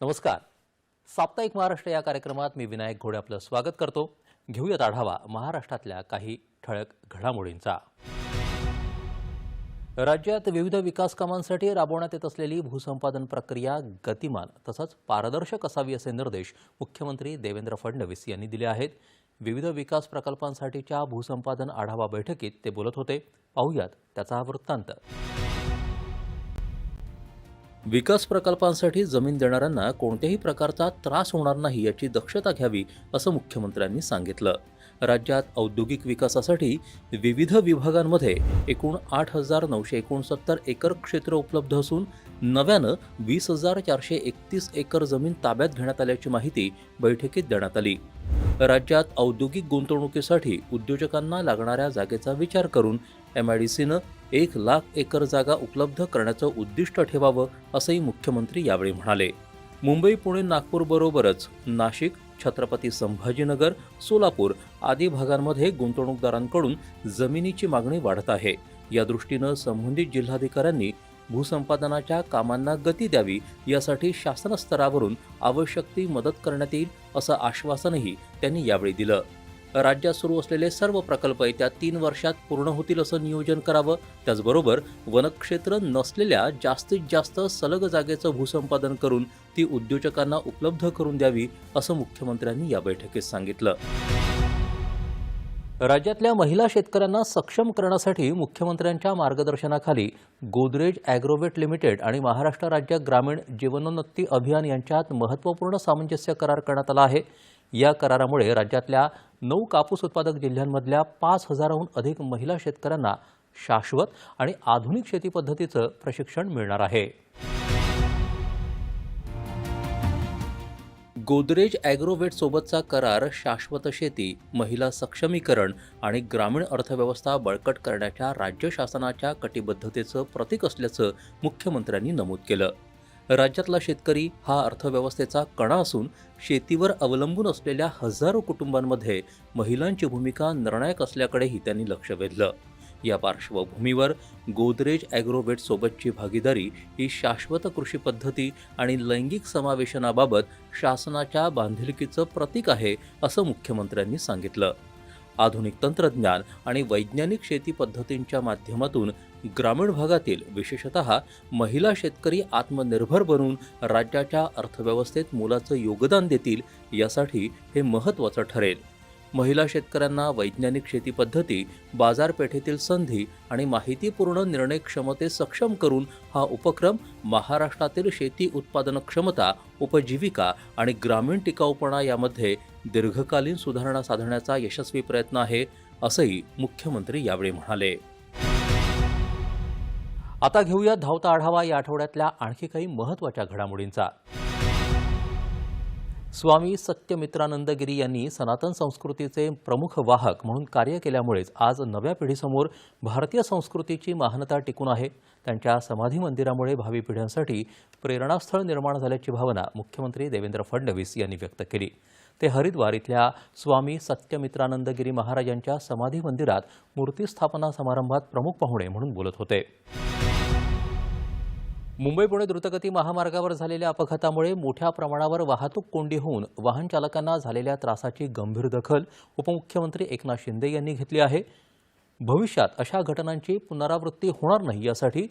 नमस्कार. साप्ताहिक महाराष्ट्र या कार्यक्रमात मी विनायक घोडे आपलं स्वागत करतो. घेऊयात आढावा महाराष्ट्रातल्या काही ठळक घडामोडींचा. राज्यात विविध विकास कामांसाठी राबवण्यात येत असलेली भूसंपादन प्रक्रिया गतिमान तसंच पारदर्शक असावी असे निर्देश मुख्यमंत्री देवेंद्र फडणवीस यांनी दिले आहेत. विविध विकास प्रकल्पांसाठीच्या भूसंपादन आढावा बैठकीत ते बोलत होते. पाहूयात त्याचा हा वृत्तांत. विकास प्रकल्पांसाठी जमीन देणाऱ्यांना कोणत्याही प्रकारचा त्रास होणार नाही याची दक्षता घ्यावी असं मुख्यमंत्र्यांनी सांगितलं. राज्यात औद्योगिक विकासासाठी विविध विभागांमध्ये एकूण आठ हजार नऊशे एकोणसत्तर एकर क्षेत्र उपलब्ध असून नव्यानं वीस हजार चारशे एकतीस एकर जमीन ताब्यात घेण्यात आल्याची माहिती बैठकीत देण्यात आली. राज्यात औद्योगिक गुंतवणुकीसाठी उद्योजकांना लागणाऱ्या जागेचा विचार करून एम आय डी सीनं एक लाख एकर जागा उपलब्ध करण्याचं उद्दिष्ट ठेवावं असंही मुख्यमंत्री यावेळी म्हणाले. मुंबई पुणे नागपूरबरोबरच नाशिक छत्रपती संभाजीनगर सोलापूर आदी भागांमध्ये गुंतवणूकदारांकडून जमिनीची मागणी वाढत आहे. या दृष्टीनं संबंधित जिल्हाधिकाऱ्यांनी भूसंपादनाच्या कामांना गती द्यावी यासाठी शासन स्तरावरून आवश्यक ती मदत करण्यात येईल असं आश्वासनही त्यांनी यावेळी दिलं. राज्यात सुरू असलेले सर्व प्रकल्प येत्या तीन वर्षात पूर्ण होतील असं नियोजन करावं. त्याचबरोबर वनक्षेत्र नसलेल्या जास्तीत जास्त सलग जागेचं भूसंपादन करून ती उद्योजकांना उपलब्ध करून द्यावी असं मुख्यमंत्र्यांनी या बैठकीत सांगितलं. राज्यातल्या महिला शेतकऱ्यांना सक्षम करण्यासाठी मुख्यमंत्र्यांच्या मार्गदर्शनाखाली गोदरेज ॲग्रोवेट लिमिटेड आणि महाराष्ट्र राज्य ग्रामीण जीवनोन्नती अभियान यांच्यात महत्त्वपूर्ण सामंजस्य करार करण्यात आला आहे. या करारामुळे राज्यातल्या नऊ कापूस उत्पादक जिल्ह्यांमधल्या पाच हजाराहून अधिक महिला शेतकऱ्यांना शाश्वत आणि आधुनिक शेती पद्धतीचं प्रशिक्षण मिळणार आहे. गोदरेज ॲग्रोवेट सोबतचा करार शाश्वत शेती महिला सक्षमीकरण आणि ग्रामीण अर्थव्यवस्था बळकट करण्याच्या राज्य शासनाच्या कटिबद्धतेचं प्रतीक असल्याचं मुख्यमंत्र्यांनी नमूद केलं. राज्यातला शेतकरी हा अर्थव्यवस्थेचा कणा असून शेतीवर अवलंबून असलेल्या हजारो कुटुंबांमध्ये महिलांची भूमिका निर्णायक असल्याकडेही त्यांनी लक्ष वेधलं. या पार्श्वभूमीवर गोदरेज ॲग्रोवेट सोबतची भागीदारी ही शाश्वत कृषी पद्धती आणि लैंगिक समावेशनाबाबत शासनाच्या बांधिलकीचं प्रतीक आहे असं मुख्यमंत्र्यांनी सांगितलं. आधुनिक तंत्रज्ञान आणि वैज्ञानिक शेती पद्धतींच्या माध्यमातून ग्रामीण भागातील विशेषत महिला शेतकरी आत्मनिर्भर बनून राज्याच्या अर्थव्यवस्थेत मोलाचं योगदान देतील यासाठी हे महत्त्वाचं ठरेल. महिला शेतकऱ्यांना वैज्ञानिक शेती पद्धती बाजारपेठेतील संधी आणि माहितीपूर्ण निर्णय क्षमते सक्षम करून हा उपक्रम महाराष्ट्रातील शेती उत्पादन क्षमता उपजीविका आणि ग्रामीण टिकाऊपणा यामध्ये दीर्घकालीन सुधारणा साधण्याचा यशस्वी प्रयत्न आहे असंही मुख्यमंत्री यावेळी म्हणाले. आता घेऊया धावता आढावा. या आठवड्यातल्या आणखी काही महत्त्वाच्या घडामोडींचा. स्वामी सत्यमित्रानंदगिरी यांनी सनातन संस्कृतीचे प्रमुख वाहक म्हणून कार्य केल्यामुळेच आज नव्या पिढीसमोर भारतीय संस्कृतीची महानता टिकून आहे. त्यांच्या समाधी मंदिरामुळे भावी पिढ्यांसाठी प्रेरणास्थळ निर्माण झाल्याची भावना मुख्यमंत्री देवेंद्र फडणवीस यांनी व्यक्त केली. ते हरिद्वार इथल्या स्वामी सत्यमित्रानंदगिरी महाराजांच्या समाधी मंदिरात मूर्ती स्थापना समारंभात प्रमुख पाहुणे म्हणून बोलत होते. मुंबई पुणे द्रुतगती महामार्गावर झालेल्या अपघातामुळे मोठ्या प्रमाणावर वाहतूक कोंडी होऊन वाहन चालकांना झालेल्या त्रासाची गंभीर दखल उपमुख्यमंत्री एकनाथ शिंदे यांनी घेतली आहे. भविष्यात अशा घटनांची पुनरावृत्ती होणार नाही यासाठी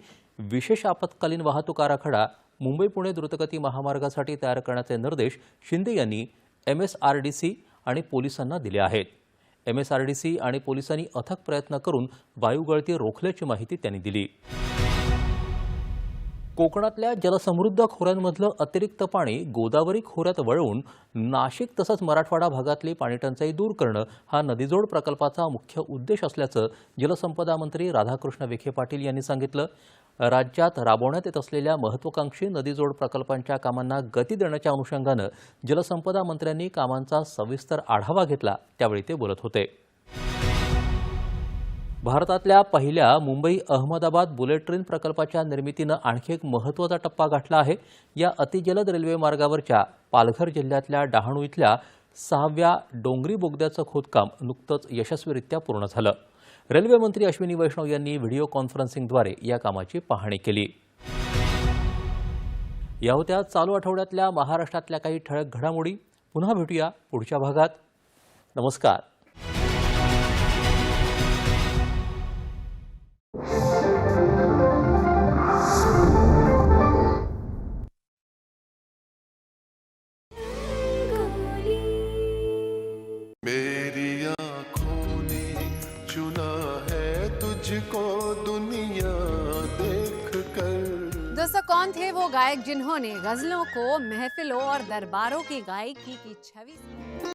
विशेष आपत्कालीन वाहतूक आराखडा मुंबई पुणे द्रुतगती महामार्गासाठी तयार करण्याचे निर्देश शिंदे यांनी M S R D C आणि पोलिसांना दिले आहेत. M S R D C आणि पोलिसांनी अथक प्रयत्न करून वायुगळती रोखल्याची माहिती त्यांनी दिली. कोकणातल्या जलसमृद्ध खोऱ्यांमधलं अतिरिक्त पाणी गोदावरी खोऱ्यात वळवून नाशिक तसंच मराठवाडा भागातली पाणीटंचाई दूर करणं हा नदीजोड प्रकल्पाचा मुख्य उद्देश असल्याचं जलसंपदा मंत्री राधाकृष्ण विखे पाटील यांनी सांगितलं. राज्यात राबवण्यात येत असलेल्या महत्वाकांक्षी नदीजोड प्रकल्पांच्या कामांना गती देण्याच्या अनुषंगानं जलसंपदा मंत्र्यांनी कामांचा सविस्तर आढावा घेतला त्यावेळी ते बोलत होते. भारतातल्या पहिल्या मुंबई अहमदाबाद बुलेट ट्रेन प्रकल्पाच्या निर्मितीनं आणखी एक महत्त्वाचा टप्पा गाठला आहे. या अतिजलद रेल्वे मार्गावरच्या पालघर जिल्ह्यातल्या डहाणू इथल्या सहाव्या डोंगरी बोगद्याचं खोदकाम नुकतंच यशस्वीरित्या पूर्ण झालं. रेल्वे मंत्री अश्विनी वैष्णव यांनी व्हिडिओ कॉन्फरन्सिंगद्वारे या कामाची पाहणी केली. या होत्या चालू आठवड्यातल्या महाराष्ट्रातल्या काही ठळक घडामोडी. पुन्हा भेटूया पुढच्या भागात. नमस्कार. है तुझको दुनिया देख कर। दोस्तों, कौन थे वो गायक जिन्होंने गजलों को, महफिलों और दरबारों की गायकी की छवि